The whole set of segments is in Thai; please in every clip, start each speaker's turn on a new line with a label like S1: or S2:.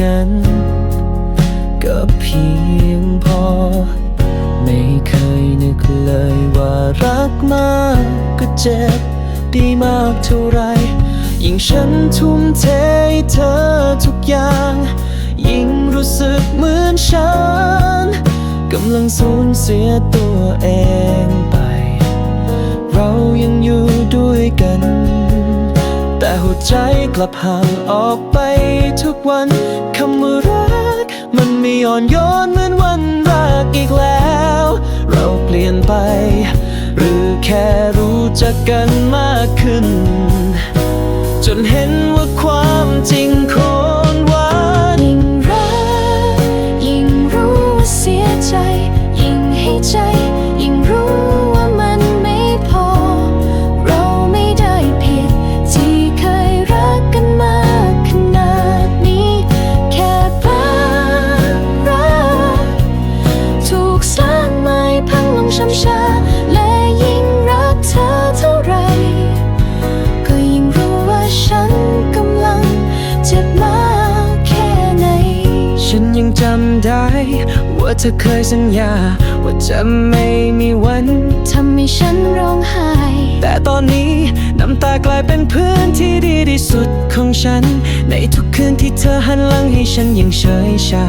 S1: กัน ก็เพียงพอ ไม่เคยนึกเลยว่ารักมากก็เจ็บดีมากเท่าไรยิ่งฉันทุ่มเทให้เธอทุกอย่าง ยิ่งรู้สึกเหมือนฉันกำลังสูญเสียตัวเองไป เรายังอยู่ด้วยกัน แต่หัวใจกลับห่างออกไปทุกวันคำว่ารัก มันไม่อ่อนโยนเหมือนวันแรกอีกแล้ว เราเปลี่ยนไป หรือแค่รู้จักกันมากขึ้น จนเห็นว่าความจริงโค
S2: ง เธอเค
S1: ยสัญญา ว่าจะไม่มีวัน
S2: ทำให้ฉันร้องไห้
S1: แต่ตอนนี้น้ำตากลายเป็นเพื่อนที่ดีที่สุดของฉัน ในทุกคืนที่เธอหันหลังให้ฉันยังเฉยชา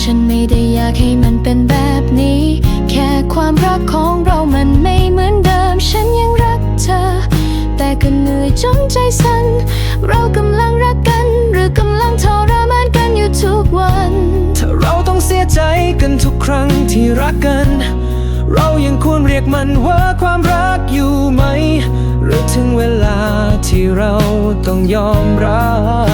S2: ฉันไม่ได้อยากให้มันเป็นแบบนี้ แค่ความรักของเรามันไม่เหมือนเดิม ฉันยังรักเธอ แต่ก็เหนื่อยจนใจสั่นเรากำลังรักกัน หรือกำลังทรมานกันอยู่ทุกวัน
S1: ถ้าเราต้อง เสียใจกันทุกครั้งที่รักกัน เรายังควรเรียกมันว่าความรักอยู่ไหม หรือถึงเวลาที่เราต้องยอมรับ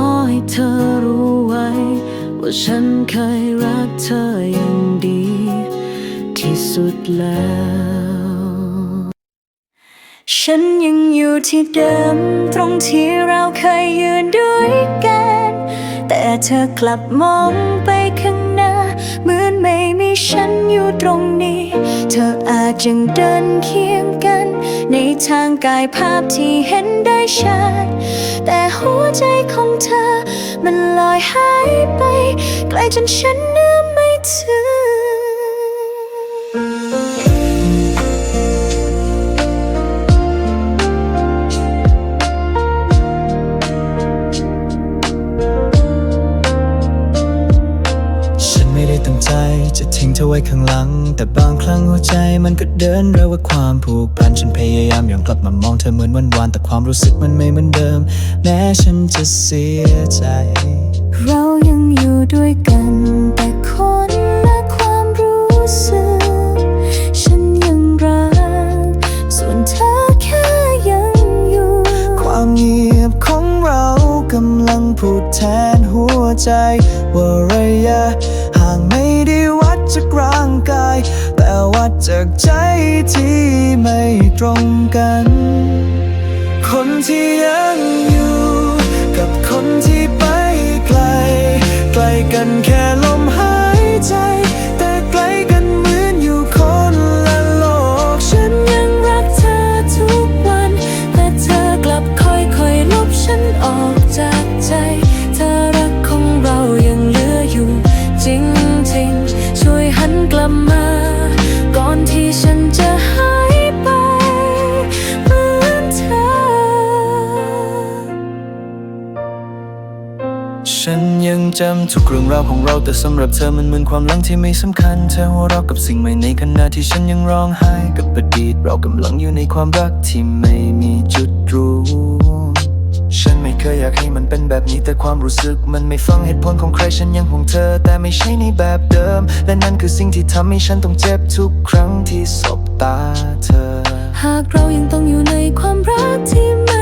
S1: อ
S2: ให้เธอรู้ไว้ ว่าฉันเคยรักเธออย่างดี ที่สุดแล้ว ฉันยังอยู่ที่เดิม ตรงที่เราเคยยืนด้วยกัน แต่เธอกลับมองไปข้าง ไม่มีฉันอยู่ตรงนี้ เธออาจยังเดินเคียงกัน ในทางกายภาพที่เห็นได้ชัด แต่หัวใจของเธอ มันลอยหายไป ไกลจนฉันนึกไม่ถึง
S1: ไว้ข้างหลัง แต่บางครั้งหัวใจมันก็เดินเร็วกว่าความผูกพันฉันพยายามย้อนกลับมามองเธอเหมือนวันวานแต่ความรู้สึกมันไม่เหมือนเดิม แม้ฉันจะเสียใจ
S2: เรายังอยู่ด้วยกัน แต่คนละความรู้สึก ฉันยังรัก ส่วนเธอแค่ยังอยู่
S1: ความเงียบของเรากำลังพูดแทนหัวใจ ว่าระยะห่างไม่ได้วัด จากร่างกาย แต่วัดจากใจที่ไม่ตรงกัน คนที่ยังอยู่ กับคนที่ไปไกล ไกลกันแค่ลมหายใจ จำทุกเรื่องราวของเราแต่สำหรับเธอมันเหมือนความหลังที่ไม่สำคัญ เธอหัวเราะกับสิ่งใหม่ในขณะที่ฉันยังร้องไห้กับอดีตเรากำลังอยู่ในความรักที่ไม่มีจุดรู้ฉันไม่เคยอยากให้มันเป็นแบบนี้แต่ความรู้สึก มันไม่ฟังเหตุผลของใครฉันยังห่วงเธอ แต่ไม่ใช่ในแบบเดิม และนั่นคือสิ่งที่ทำให้ฉันต้องเจ็บทุกครั้งที่สบตาเธอ
S2: หากเรายังต้องอยู่ในความรักที่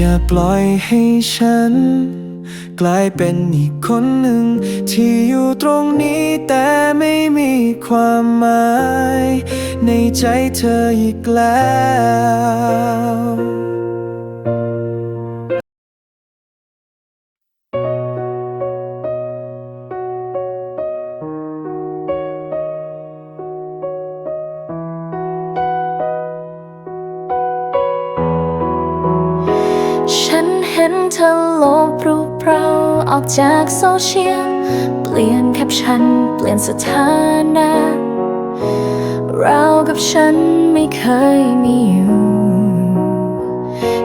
S2: อย่าปล่
S1: อยให้
S2: ฉัน กลายเป็นอี
S1: กคนหนึ่ง ที่อยู่ตรงนี้แต่ไม่มีความหมาย ในใจเธออีกแล้ว
S2: ออกจากโซเชียล เปลี่ยนแคปชั่นเปลี่ยนสถานะ เรากับฉันไม่เคยมีอยู่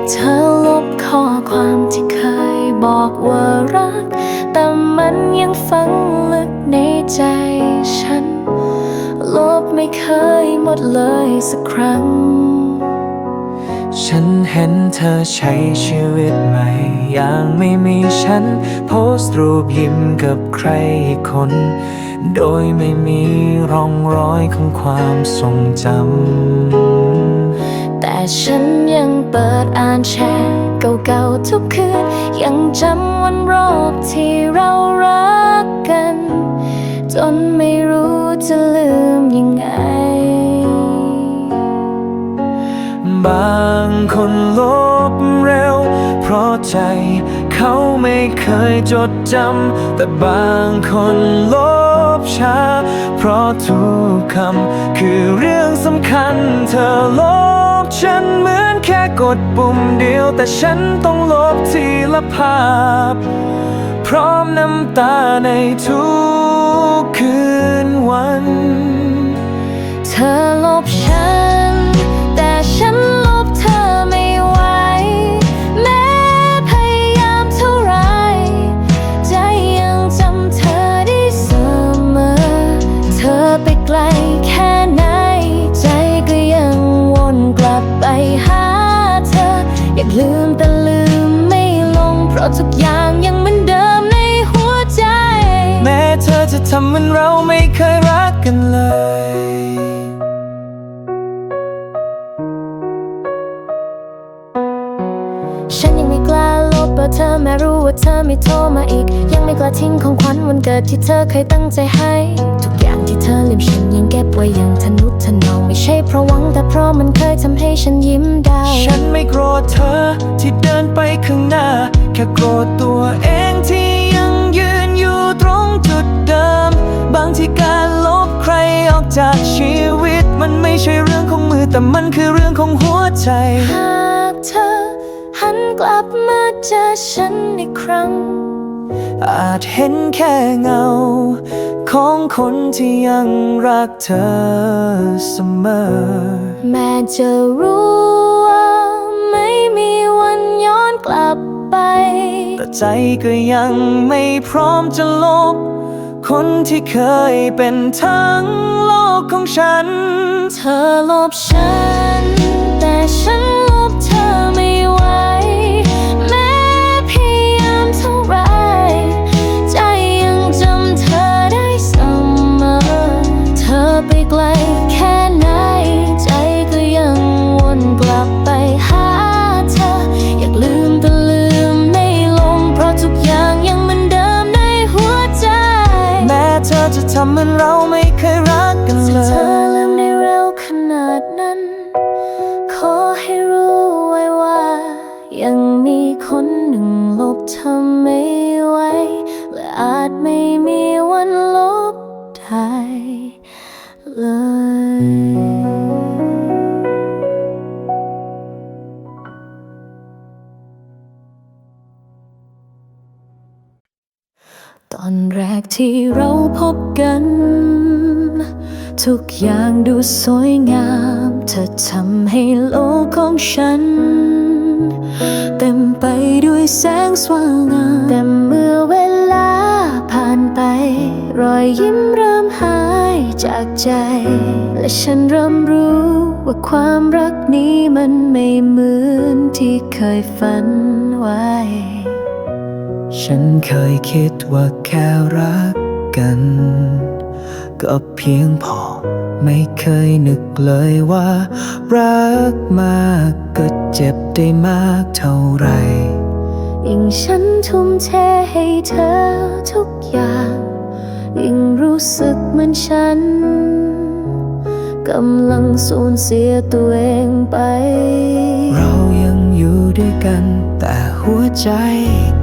S2: เธอลบข้อความที่เคยบอกว่ารัก แต่มันยังฝังลึกในใจฉัน ลบไม่เคยหมดเลยสักครั้ง
S1: ฉันเห็นเธอใช้ชีวิตใหม่ อย่างไม่มีฉัน โพสต์รูปยิ้มกับใครคน โดยไม่มีร่องรอยของความทรงจำ
S2: แต่ฉันยังเปิดอ่านแชร์เก่าๆทุกคืน ยังจำวันรอบที่เรารักกัน จน
S1: ใจ เขาไม่เคยจดจำ แต่บางคนลบช้า เพราะทุกคำคือเรื่องสำคัญ เธอลบฉันเหมือนแค่กดปุ่มเดียว แต่ฉันต้องลบทีละภาพ พร้อมน้ำตาในทุกคืนวัน
S2: เธอลบฉัน แต่ฉันลบ กิด
S1: ที่เธ
S2: อเคยตั้งใจให้ ทุกอย่างที่เธอลืมฉันยังเก็บไว้อย่างทนุถนอมไม่ใช่เพราะหวังแต่เพราะมันเคยทำให้ฉันยิ้มได้
S1: ฉันไม่โกรธเธอที่เดินไปข้างหน้า แค่โกรธตัวเองที่ยังยืนอยู่ตรงจุดเดิม บางที่การลบใครออกจากชีวิต มันไม่ใช่เรื่องของมือแต่มันคือเรื่องของหัวใจ
S2: หากเธอ หันกลับมาเจอฉันอีกครั้ง
S1: อาจเห็นแค่เงา ของคนที่ยังรักเธอเสมอ
S2: แม้จะรู้ว่าไม่มีวันย้อนกลับไป
S1: แต่ใจก็ยังไม่พร้อมจะลบ คนที่เคยเป็นทั้งโลกของฉัน
S2: เธอลบฉัน แต่ฉัน ไกลแค่ไหน ใจก็ยังวนกลับไปหาเธอ อยากลืมแต่ลืมไม่ลง เพราะทุกอย่างยังเหมือนเดิมในหัวใจ
S1: แม้เธอจะทำเหมือนเราไม่
S2: ที่เราพบกัน ทุกอย่างดูสวยงาม เธอทำให้โลกของฉัน เต็มไปด้วยแสงสว่างงามแต่เมื่อเวลาผ่านไป รอยยิ้มเริ่มหายจากใจ และฉันเริ่มรู้ว่าความรักนี้มันไม่เหมือนที่เคยฝันไว้
S1: ฉันเคยคิดว่าแค่รักกัน ก็เพียงพอ ไม่เคยนึกเลยว่า รักมากก็เจ็บได้มากเท่าไหร
S2: ยิ่งฉันทุ่มเทให้เธอทุกอย่าง ยิ่งรู้สึกเหมือนฉันกำลังสูญเสียตัวเองไป
S1: เรายังอยู่ด้วยกันแต่ หัวใจ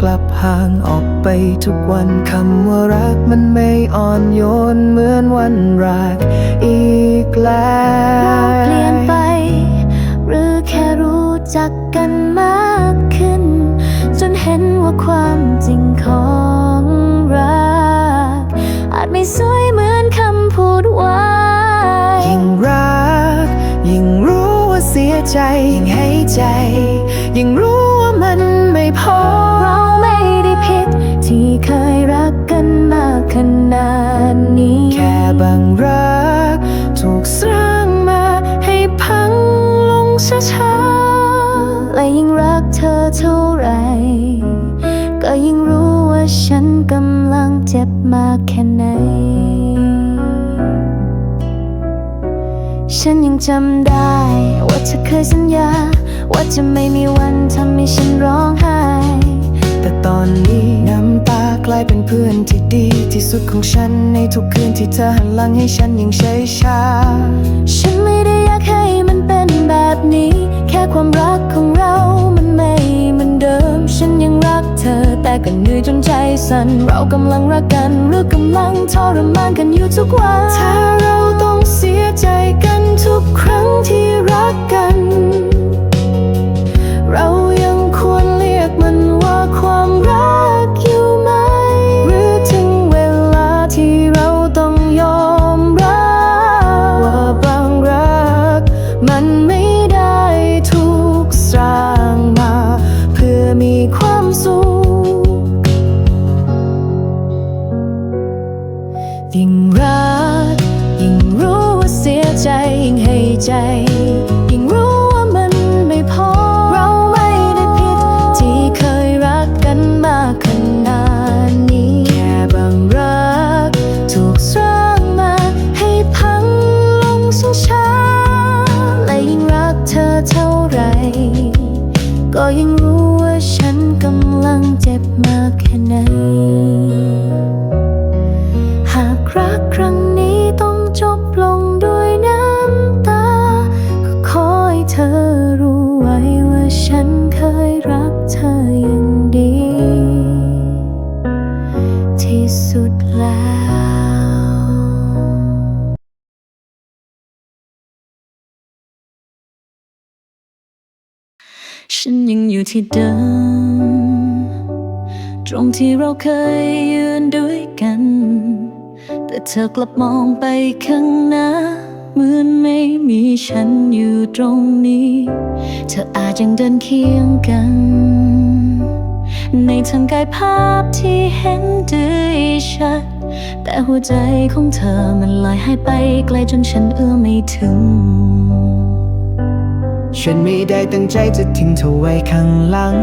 S1: กลับห่างออกไปทุกวันคำว่ารักมันไม่อ่อนโยนเหมือนวันแรกอีกแล้
S2: เรา
S1: ว
S2: เปลี่ยนไป หรือแค่รู้จักกันมากขึ้น จนเห็นว่าความจริงของรัก อาจไม่สวยเหมือนคำพูดไว้
S1: ยิ่งรัก ยิ่งรู้ว่าเสียใจ ยิ่งให้ใจ ยิ่งรู้ บางรัก ถูกสร้างมาให้พังลงช้า
S2: และยิ่งรักเธอเท่าไหรก็ยิ่งรู้ว่าฉันกำลังเจ็บมากแค่ไหน ฉันยังจำได้ ว่าเธอเคยสัญญา ว่าจะไม่มีวันทำให้ฉันร้องไห้
S1: แต่ตอนนี้น้ำตากลายเป็นเพื่อนที่ดีที่สุดของฉัน ในทุกคืนที่เธอหันหลังให้ฉันยังเฉยชา
S2: ฉันไม่ได้อยากให้มันเป็นแบบนี้ แค่ความรักของเรามันไม่เหมือนเดิม ฉันยังรักเธอ แต่ก็เหนื่อยจนใจสั่นเรากำลังรักกันหรือกำลังทรมานกันอยู่ทุกวัน
S1: ถ้าเราต้องเสียใจกันทุกครั้งที่รักกัน ยังรู้ว่า
S2: ฉันกำลังเจ็บมากแค่ไหน ที่เดิม ตรงที่เราเคยยืนด้วยกัน แต่เธอกลับมองไปข้างหน้าเหมือนไม่มีฉันอยู่ตรงนี้ เธออาจยังเดินเคียงกัน ในทางกายภาพที่เห็นได้ชัด แต่หัวใจของเธอมันลอยหายไปไกลจนฉันเอื้อมไม่ถึง
S1: ฉันไม่ได้ตั้งใจจะทิ้งเธอไว้ข้างหลัง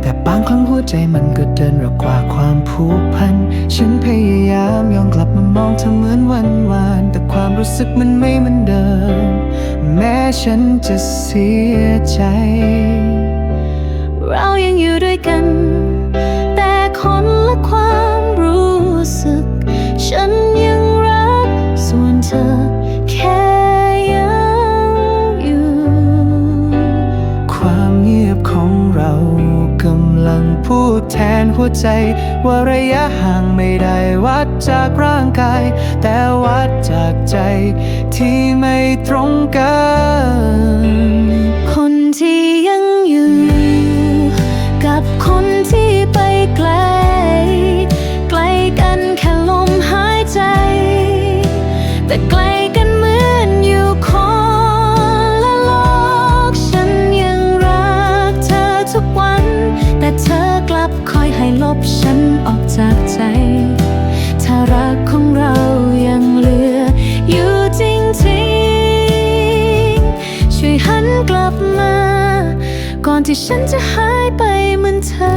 S1: แต่บางครั้งหัวใจมันก็เดินเร็วกว่าความผูกพัน ฉันพยายามย้อนกลับมามองเธอเหมือนวันวาน แต่ความรู้สึกมันไม่เหมือนเดิม แม้ฉันจะเสียใจ
S2: เรายังอยู่ด้วยกัน
S1: ใจ ว่าระยะห่างไม่ได้วัดจากร่างกาย แต่วัดจากใจที่ไม่ตรงกัน
S2: คน ที่ฉันจะหายไปเหมือนเธอ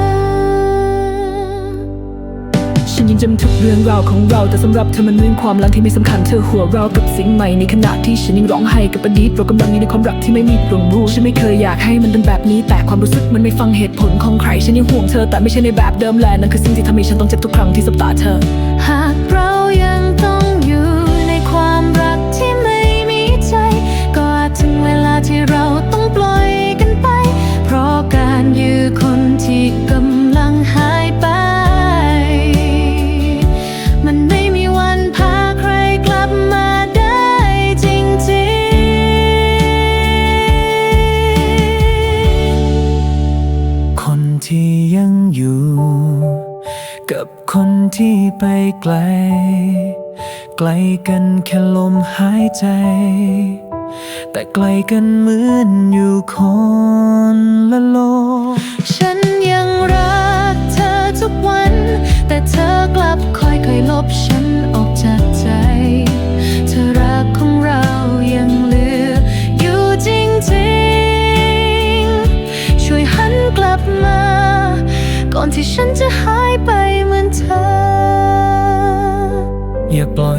S3: ฉันยังจำทุกเรื่องราวของเรา แต่สำหรับเธอมันเรื่องความหลังที่ไม่สำคัญเธอหัวเราะกับสิ่งใหม่ในขณะที่ฉันยังร้องไห้กับอดีตเรากำลังอยู่ในความรักที่ไม่มีตรงรู้ฉันไม่เคยอยากให้มันเป็นแบบนี้ แต่ความรู้สึกมันไม่ฟังเหตุผลของใคร ฉันยังห่วงเธอแต่ไม่ใช่ในแบบเดิมแลนั่นคือสิ่งที่ทำให้ฉันต้องเจ็บทุกครั้งที่สบตาเธอ
S2: ไกลกัน
S1: แค่ลมหายใจ แต่ไกลกันเหมือนอยู่คนละโลก
S2: ฉันยังรักเธอทุกวัน แต่เธอกลับค่อยๆลบฉันออกจากใจ เธอรักของเรายังเหลืออยู่จริงๆ ช่วยหันกลับมา ก่อนที่ฉันจะหายไปเหมือนเธอ
S1: อย่าปล่อย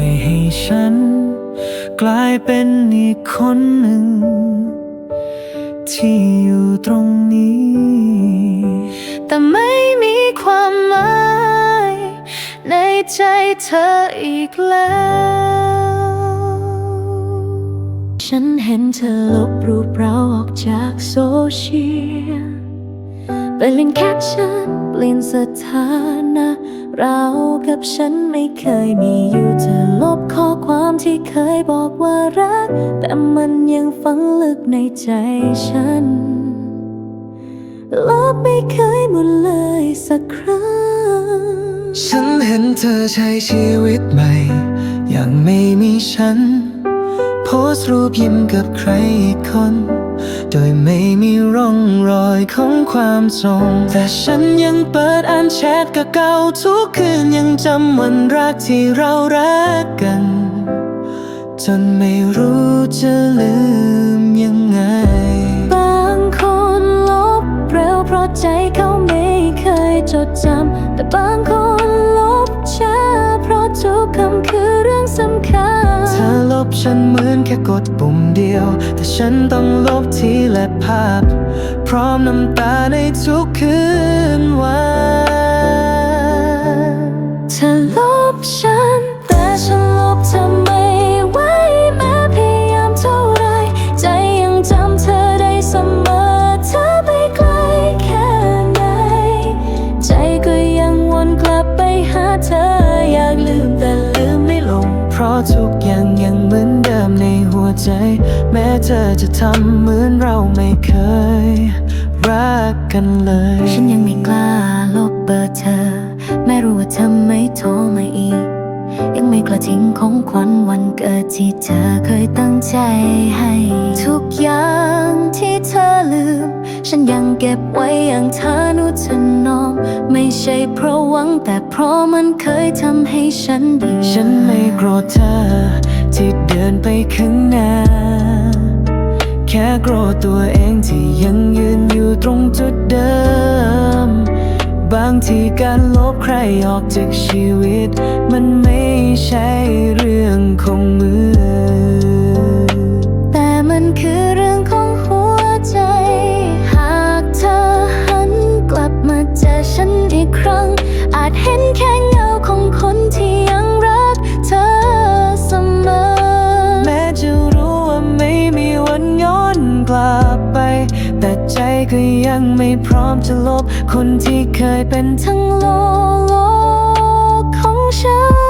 S1: กลายเป็นอีกคนหนึ่ง ที่อยู่ตรงนี้
S2: แต่ไม่มีความหมายในใจเธออีกแล้ว ฉันเห็นเธอลบรูปเราออกจากโซเชียล เปลี่ยนแคปชั่นเปลี่ยนสถานะ เรากับฉันไม่เคยมีอยู่เธอลบข้อความที่เคยบอกว่ารัก แต่มันยังฝังลึกในใจฉันลบไม่เคยหมดเลยสักครั้ง
S1: ฉันเห็นเธอใช้ชีวิตใหม่อย่างไม่มีฉัน โพสต์รูปยิ้มกับใครอีกคน โดยไม่มีร่องรอยของความทรง แต่ฉันยังเปิดอ่านแชทกับเก่าทุกคืนยังจำวันรักที่เรารักกัน จนไม่รู้จะลืมยังไง
S2: บางคนลบเร็วเพราะใจเขาไม่เคยจดจำแต่บางคน
S1: ฉันเหมือนแค่กดปุ่มเดียว แต่ฉันต้องลบทีละภาพ พร้อมน้ำตาในทุกคืนวัน
S2: เธอลบฉัน แต่ฉันลบเธอไม่ไหวแม้พยายามเท่าไร ใจยังจำเธอได้เสมอเธอไปไกลแค่ไหน ใจก็ยังวนกลับไปหาเธออยากลืมแต่ลืมไม่ลง
S1: เพราะทุก ในหัวใจ แม้เธอจะทำเหมือนเราไม่เคย รักกันเลย
S2: ฉันยังไม่กล้าลบเบอร์เธอ ไม่รู้ว่าเธอไม่โทรมาอีก ยังไม่กล้าทิ้งของขวัญวันเกิดที่เธอเคยตั้งใจให้ ทุกอย่างที่เธอลืม ฉันยังเก็บไว้อย่างทานุถนอม ไม่ใช่เพราะหวังแต่เพราะมันเคยทำให้ฉันดี
S1: ฉันไม่โกรธเธอ ที่เดินไปข้างหน้า แค่โกรธตัวเองที่ยังยืนอยู่ตรงจุดเดิม บางทีการลบใครออกจากชีวิต มันไม่ใช่เรื่องของมือ
S2: แต่มันคือเรื่องของหัวใจ หากเธอหันกลับมาเจอฉันอีกครั้ง อาจเห็นแค่ ก็
S1: ยังไม่พร้อมจะลบ คนที่เคยเป็น
S2: ทั้งโลกของฉัน